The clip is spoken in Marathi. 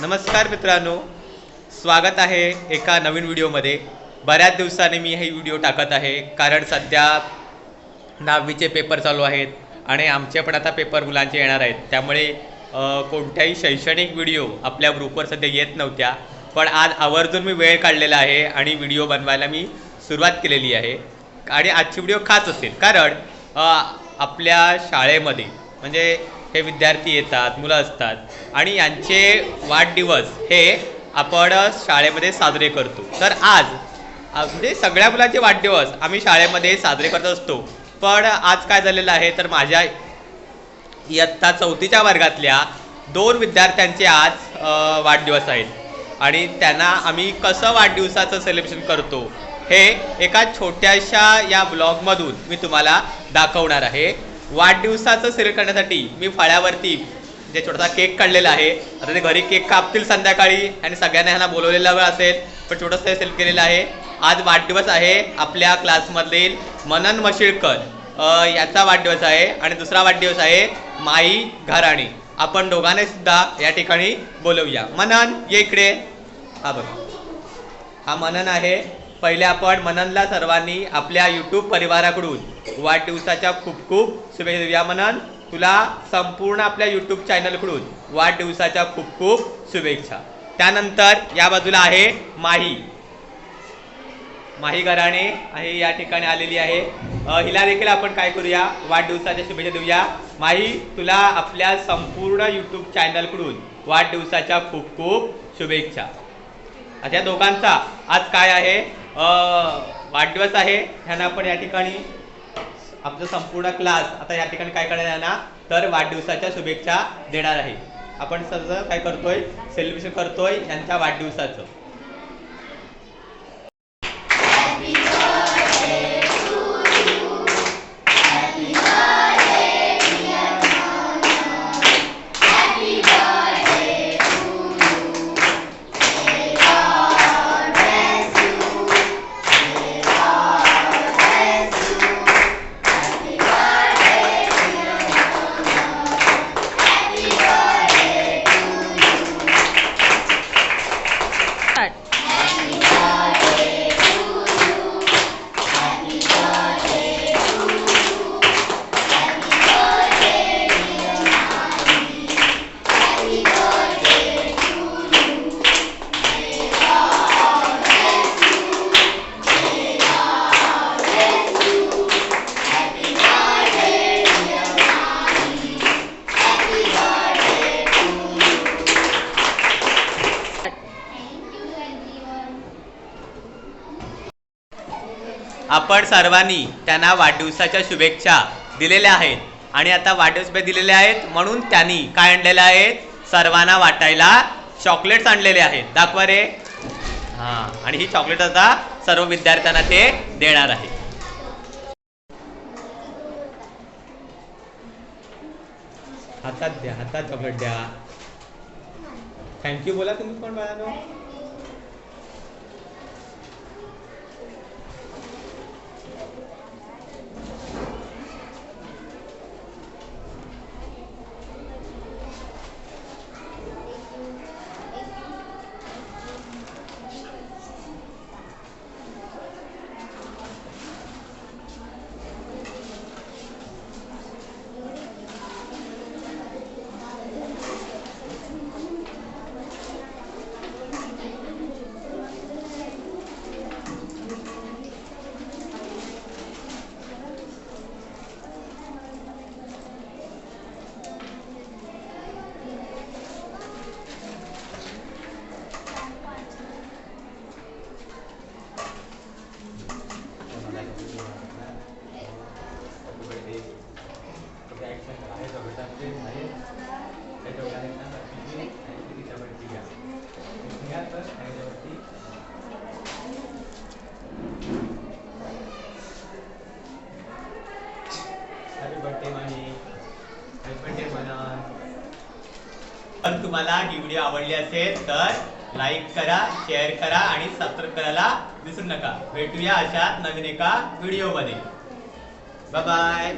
नमस्कार मित्रांनो. स्वागत आहे एका नवीन व्हिडिओमध्ये. बऱ्याच दिवसांनी मी हे व्हिडिओ टाकत आहे कारण सध्या दहावीचे पेपर चालू आहेत आणि आमचे पण आता पेपर मुलांचे येणार आहेत. त्यामुळे कोणत्याही शैक्षणिक व्हिडिओ आपल्या ग्रुपवर सध्या येत नव्हत्या. पण आज आवर्जून मी वेळ काढलेला आहे आणि व्हिडिओ बनवायला मी सुरुवात केलेली आहे. आणि आजची व्हिडिओ खास असेल कारण आपल्या शाळेमध्ये म्हणजे हे विद्यार्थी येतात मुलं असतात. आणि यांचे वाढदिवस हे आपण शाळेमध्ये साजरे करतो. तर आज म्हणजे सगळ्या मुलांचे वाढदिवस आम्ही शाळेमध्ये साजरे करत असतो. पण आज काय झालेलं आहे तर माझ्या इयत्ता चौथीच्या वर्गातल्या दोन विद्यार्थ्यांचे आज वाढदिवस आहेत. आणि त्यांना आम्ही कसं वाढदिवसाचं सेलिब्रेशन करतो हे एका छोट्याशा या ब्लॉगमधून मी तुम्हाला दाखवणार आहे. वाढदिवसाचं सेलिब्रेट करण्यासाठी मी फळ्यावरती जे छोटासा केक काढलेला आहे आता ते घरी केक कापतील संध्याकाळी आणि सगळ्यांना ह्यांना बोलवलेलं असेल पण छोटंसं हे सेलिब्रेट केलेलं आहे. आज वाढदिवस आहे आपल्या क्लासमधील मनन मशिळकर. याचा वाढदिवस आहे आणि दुसरा वाढदिवस आहे माई घराणी. आपण दोघांनी सुद्धा या ठिकाणी बोलवूया. मनन ये इकडे. हा बघा. हा मनन आहे. पहिले आपण मननला सर्वांनी आपल्या यूट्यूब परिवाराकडून वाढदिवसाच्या खूप खूप शुभेच्छा देऊया म्हणून तुला संपूर्ण आपल्या यूट्यूब चॅनलकडून वाढदिवसाच्या खूप खूप शुभेच्छा. त्यानंतर या बाजूला आहे माही. माही घराणे आहे या ठिकाणी आलेली आहे. हिला देखील आपण काय करूया? वाढदिवसाच्या शुभेच्छा देऊया. माही तुला आपल्या संपूर्ण यूट्यूब चॅनलकडून वाढदिवसाच्या खूप खूप शुभेच्छा. आता दोघांचा आज काय आहे? वाढदिवस आहे. ह्यांना आपण या ठिकाणी आमचा संपूर्ण क्लास आता या ठिकाणी काय करणार आहे ना तर वाढदिवसाच्या शुभेच्छा देणार आहे. आपण सर्व काय करतोय सेलिब्रेशन करतोय यांच्या वाढदिवसाचं. आपण सर्वांनी त्यांना वाढदिवसाच्या शुभेच्छा दिलेल्या आहेत. आणि आता वाढदिवस दिलेले आहेत म्हणून त्यांनी काय आणलेले आहेत सर्वांना वाटायला चॉकलेट्स आणलेले आहेत. दाखवा रे. हा आणि ही चॉकलेट आता सर्व विद्यार्थ्यांना ते देणार आहे. हातात द्या हातात चॉकलेट द्या. थँक्यू बोला तुम्ही पण बाळानो. पण तुम्हाला ही व्हिडिओ आवडली असेल तर लाईक करा शेअर करा आणि सबस्क्राईब करायला विसरू नका. भेटूया अशा नवीन एका व्हिडिओमध्ये. बाय